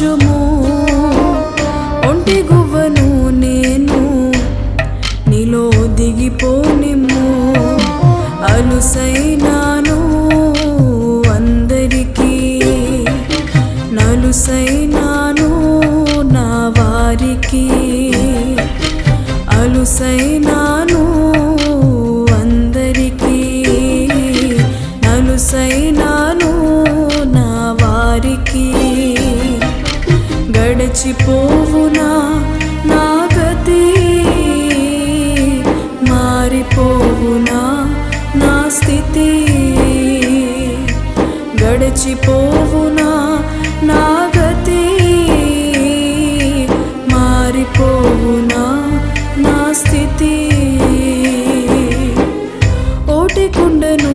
కొంచెము ఒంటి గువ్వను నేను నీలో దిగిపోనిమ్ము. అలుసైనాను అందరికీ. నలుసైనాను నా వారికి. అలుసైనాను అందరికీ. నలుసైనాను నా వారికి. గడిచిపోవునా నా గతి? మారిపోవునా నా స్థితి? గడిచిపోవునా నా గతి? మారిపోవునా నా స్థితి? ఓటికుండను